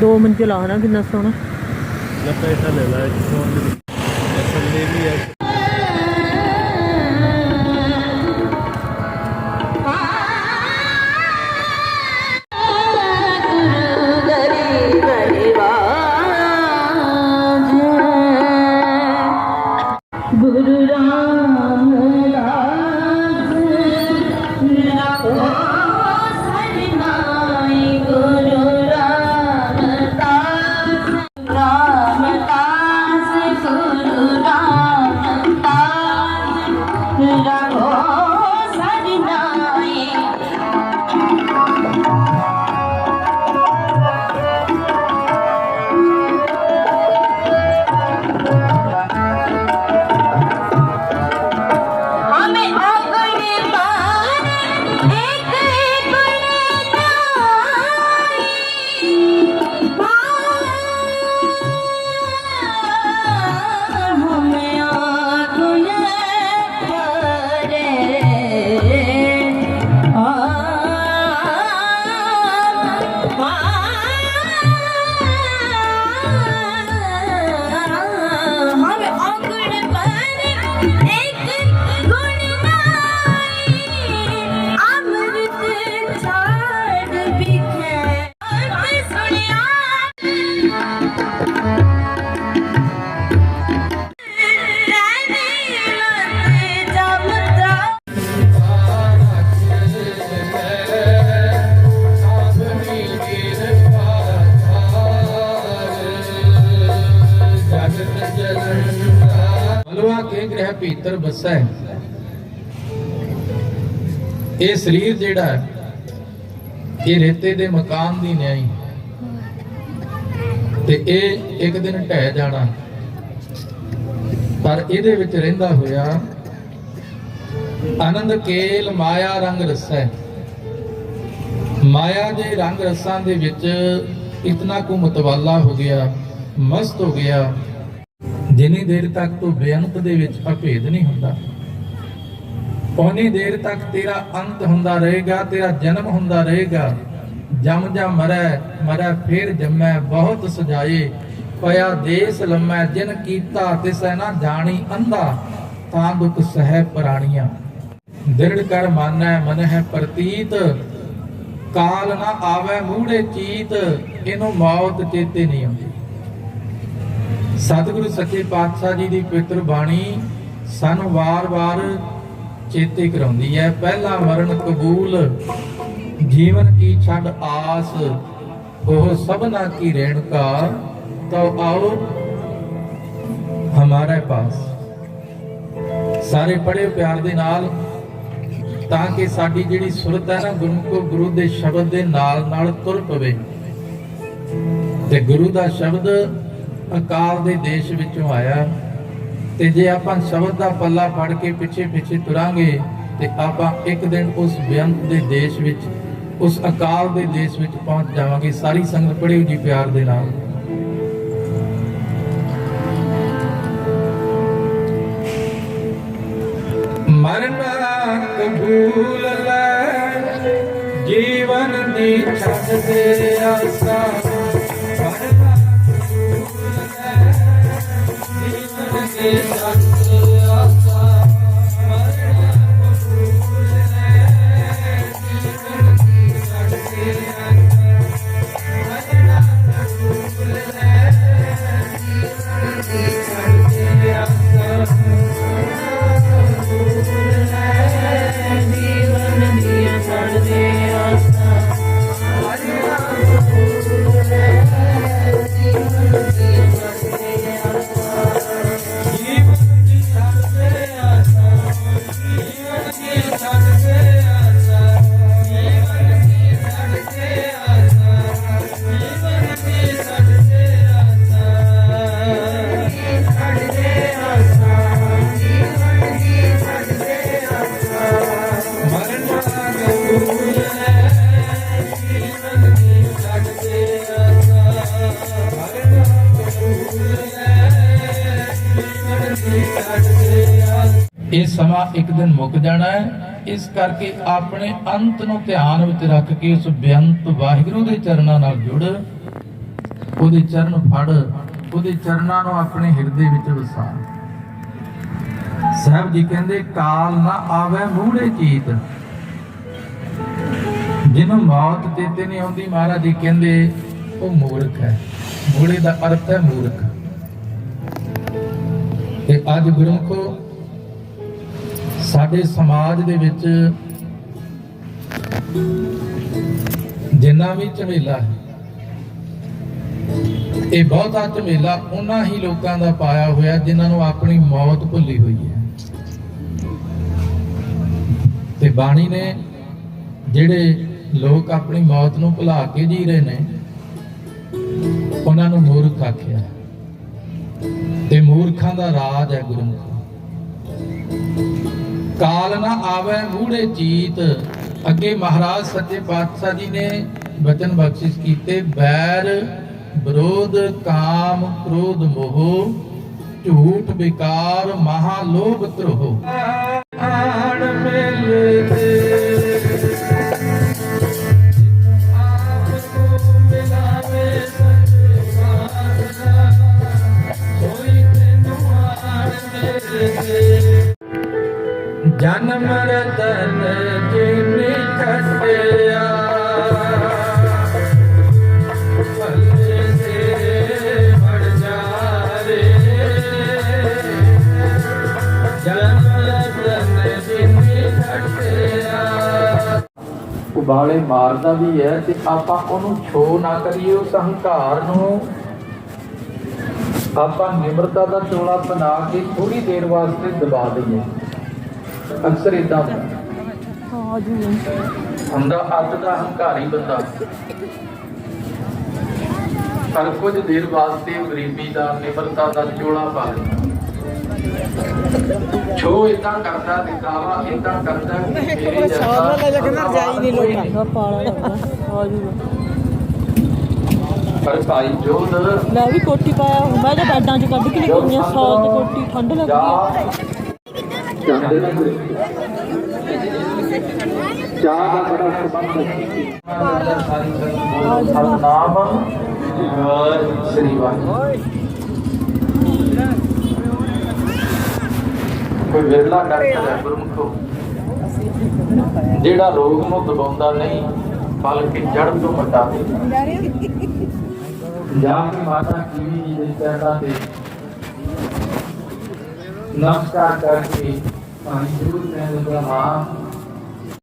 ਦੋ ਮੰਜ਼ਿਲਾ ਹਨਾ ਕਿੰਨਾ ਸੋਹਣਾ। ਲੈ ਪੈਸਾ ਲੈ ਲੈ ਫੋਨ ਦੇ। ਵੀ ਹੈ 三合 ਭੀਤਰ ਵਸੈ ਇਹ ਸਰੀਰ ਜਿਹੜਾ ਇਹ ਰੇਤੇ ਦੇ ਮਕਾਨ ਦੀ ਨਿਆਈ ਤੇ ਇਹ ਇੱਕ ਦਿਨ ਢਹਿ ਜਾਣਾ ਪਰ ਇਹਦੇ ਵਿੱਚ ਰਹਿੰਦਾ ਹੋਇਆ ਆਨੰਦ ਕੇਲ ਮਾਇਆ ਰੰਗ ਰਸੈ ਮਾਇਆ ਦੇ ਰੰਗ ਰਸਾਂ ਦੇ ਵਿੱਚ ਇਤਨਾ ਕੁ ਮਤਵਾਲਾ ਹੋ ਗਿਆ, ਮਸਤ ਹੋ ਗਿਆ ਜਿੰਨੀ ਦੇਰ ਤੱਕ ਤੂੰ ਬੇਅੰਤ ਦੇ ਵਿੱਚ ਅਭੇਦ ਨਹੀਂ ਹੁੰਦਾ ਉਨੀ ਦੇਰ ਤੱਕ ਤੇਰਾ ਅੰਤ ਹੁੰਦਾ ਰਹੇਗਾ, ਤੇਰਾ ਜਨਮ ਹੁੰਦਾ ਰਹੇਗਾ। ਜਮ ਜਾ ਮਰੈ ਮਰੈ ਫਿਰ ਜੰਮੈ, ਬਹੁਤ ਸਜਾਏ। ਪਿਆ ਦੇਸ ਲੰਮੈ, ਜਿਨ ਕੀਤਾ ਤਿਸੈ ਨਾ ਜਾਣੀ ਅੰਧਾ, ਤਾਂ ਦੁਖ ਸਹਿ ਪ੍ਰਾਣੀਆਂ। ਦ੍ਰਿੜ ਕਰ ਮਾਨੈ ਮਨ ਹੈ ਪ੍ਰਤੀਤ। ਕਾਲ ਨਾ ਆਵੇ ਮੂੜੇ ਚੀਤ, ਇਹਨੂੰ ਮੌਤ ਚੇਤੇ ਨਹੀਂ ਆਉਂਦੀ। ਸਤਿਗੁਰੂ ਸੱਚੇ ਪਾਤਸ਼ਾਹ ਜੀ ਦੀ ਪਵਿੱਤਰ ਬਾਣੀ ਸਾਨੂੰ ਵਾਰ-ਵਾਰ ਚੇਤੇ ਕਰਾਉਂਦੀ ਹੈ। ਪਹਿਲਾ ਮਰਨ ਕਬੂਲ, ਜੀਵਨ ਕੀ ਛੱਡ ਆਸ, ਉਹ ਸਭਨਾ ਕੀ ਰੇਣਕਾ ਤੋ ਆਓ ਹਮਾਰੇ ਪਾਸ। ਸਾਰੇ ਪੜੇ ਪਿਆਰ ਦੇ ਨਾਲ, ਤਾਂ ਕਿ ਸਾਡੀ ਜਿਹੜੀ ਸੁਰਤ ਹੈ ਨਾ ਗੁਰਮੁਖ ਗੁਰੂ ਦੇ ਸ਼ਬਦ ਦੇ ਨਾਲ ਨਾਲ ਤੁਰ ਪਵੇ। ਤੇ ਗੁਰੂ ਦਾ ਸ਼ਬਦ ਅਕਾਲ ਦੇ ਦੇਸ਼ ਵਿੱਚੋਂ ਆਇਆ। ਤੇ ਜੇ ਆਪਾਂ ਸ਼ਬਦ ਦਾ ਪੱਲਾ ਫੜ ਕੇ ਪਿੱਛੇ ਪਿੱਛੇ ਤੁਰਾਂਗੇ, ਤੇ ਆਪਾਂ ਇੱਕ ਦਿਨ ਉਸ ਬੇਅੰਤ ਦੇ ਦੇਸ਼ ਵਿੱਚ, ਉਸ ਅਕਾਲ ਦੇ ਦੇਸ਼ ਵਿੱਚ ਪਹੁੰਚ ਜਾਵਾਂਗੇ। ਸਾਰੀ ਸੰਗਤ ਪੜਿਓ ਜੀ ਪਿਆਰ ਦੇ ਨਾਲ। ਮਰਨਾ ਕਬੂਲ ਲੈ ਜੀਵਨ ਦੀ ਛੱਡ ਦੇ ਆਸਾ। ਜੀਵਨ ਇੱਕ ਦਿਨ ਮੁੱਕ ਜਾਣਾ ਹੈ। ਇਸ ਕਰਕੇ ਆਪਣੇ ਅੰਤ ਨੂੰ ਧਿਆਨ ਵਿੱਚ ਰੱਖ ਕੇ ਉਸ ਬੇਅੰਤ ਵਾਹਿਗੁਰੂ ਦੇ ਚਰਨਾਂ ਨਾਲ ਜੁੜ। ਉਹਦੇ ਚਰਨ ਫੜ, ਉਹਦੇ ਚਰਨਾਂ ਨੂੰ ਆਪਣੇ ਹਿਰਦੇ ਵਿੱਚ ਵਸਾ। ਸਾਹਿਬ ਜੀ ਕਹਿੰਦੇ, ਕਾਲ ਨਾ ਆਵੇ ਮੂਹਰੇ ਚੀਤ। ਜਿਹਨੂੰ ਮੌਤ ਦੇਤੇ ਨਹੀਂ ਆਉਂਦੀ ਮਹਾਰਾਜ ਜੀ ਕਹਿੰਦੇ, ਉਹ ਮੂਰਖ ਹੈ। ਮੂਲੇ ਦਾ ਅਰਥ ਹੈ ਮੂਰਖ। ਤੇ ਅੱਜ ਗੁਰਮਖੋ ਸਾਡੇ ਸਮਾਜ ਦੇ ਵਿੱਚ ਜਿੰਨਾ ਵੀ ਝਮੇਲਾ ਹੈ, ਇਹ ਬਹੁਤਾ ਝਮੇਲਾ ਉਹਨਾਂ ਹੀ ਲੋਕਾਂ ਦਾ ਪਾਇਆ ਹੋਇਆ ਜਿਨ੍ਹਾਂ ਨੂੰ ਆਪਣੀ ਮੌਤ ਭੁੱਲੀ ਹੋਈ ਹੈ। ਤੇ ਬਾਣੀ ਨੇ ਜਿਹੜੇ ਲੋਕ ਆਪਣੀ ਮੌਤ ਨੂੰ ਭੁਲਾ ਕੇ ਜੀ ਰਹੇ ਨੇ, ਉਹਨਾਂ ਨੂੰ ਮੂਰਖ ਆਖਿਆ। ਤੇ ਮੂਰਖਾਂ ਦਾ ਰਾਜ ਹੈ ਗੁਰਮੁਖ। ਕਾਲ ਨਾ ਆਵੇ ਮੂੜੇ ਚੀਤ ਅੱਗੇ ਮਹਾਰਾਜ ਸੱਚੇ ਪਾਤਸ਼ਾਹ ਜੀ ਨੇ ਬਚਨ ਬਖਸ਼ਿਸ਼ ਕੀਤੇ, ਬੈਰ ਵਿਰੋਧ ਕਾਮ ਕ੍ਰੋਧ ਮੋਹ, ਝੂਠ ਵਿਕਾਰ ਮਹਾ ਲੋਭ ਧਰੋਹ ਆਣ ਉਬਾਲੇ ਮਾਰਦਾ ਵੀ ਹੈ ਤੇ ਆਪਾਂ ਉਹਨੂੰ ਛੋ ਨਾ ਕਰੀਏ ਉਸ ਹੰਕਾਰ ਨੂੰ। ਆਪਾਂ ਨਿਮਰਤਾ ਦਾ ਚੋਲਾ ਬਣਾ ਕੇ ਥੋੜੀ ਦੇਰ ਵਾਸਤੇ ਦਬਾ ਦਈਏ। ਅਕਸਰ ਇਦਾਂ ਹੁੰਦਾ। ਅੱਤ ਦਾ ਹੰਕਾਰੀ ਬੰਦਾ। ਪਰ ਕੁਝ ਦੇਰ ਵਾਸਤੇ ਗਰੀਬੀ ਦਾ, ਨਿਮਰਤਾ ਦਾ ਚੋਲਾ ਪਾ ਲੈਂਦਾ ਛੋ ਇਦਾਂ ਕਰਦਾ ਦਾਵਾ ਇਦਾਂ ਕਰਦਾ ਮੇਰੇ ਜੈਸਾ ਰਜਾਈ ਨਹੀਂ ਲੋਕਾਂ ਪਾਲਾ ਲੱਗਦਾ ਆ ਜੂਗਾ ਪਰ ਭਾਈ ਜੋਧ ਮੈਂ ਵੀ ਕੋਟੀ ਪਾਇਆ ਹੁਣ ਮੈਂ ਤਾਂ ਬੈਡਾਂ 'ਚ ਕੱਢ ਕੇ ਲਿਖਾਉਂਦੀ ਆ ਸੌ ਦੀ ਕੋਟੀ ਠੰਡ ਲੱਗਦੀ ਆ। ਚਾਹ ਦਾ ਬੜਾ ਸੰਬੰਧ ਹੈ। ਨਾਮ ਸ੍ਰੀ ਵਾਹਿਗੁਰੂ ਕੋਈ ਵਿਰਲਾ ਡਾਕਟਰ ਹੈ ਗੁਰਮੁਖੋ ਜਿਹੜਾ ਰੋਗ ਨੂੰ ਦਬਾਉਂਦਾ ਨਹੀਂ, ਬਲਕਿ ਜੜ ਤੋਂ ਮਟਾ ਦੇ ਜਾਂ ਕਿ ਮਾਤਾ ਕੀਵੀ ਜੀ ਦੇ ਚਰਨਾਂ ਤੇ ਨਮਸਕਾਰ ਕਰਕੇ ਪਾਣੀ ਜ਼ਰੂਰ ਮੈਂ ਲਗਾ ਹਾਂ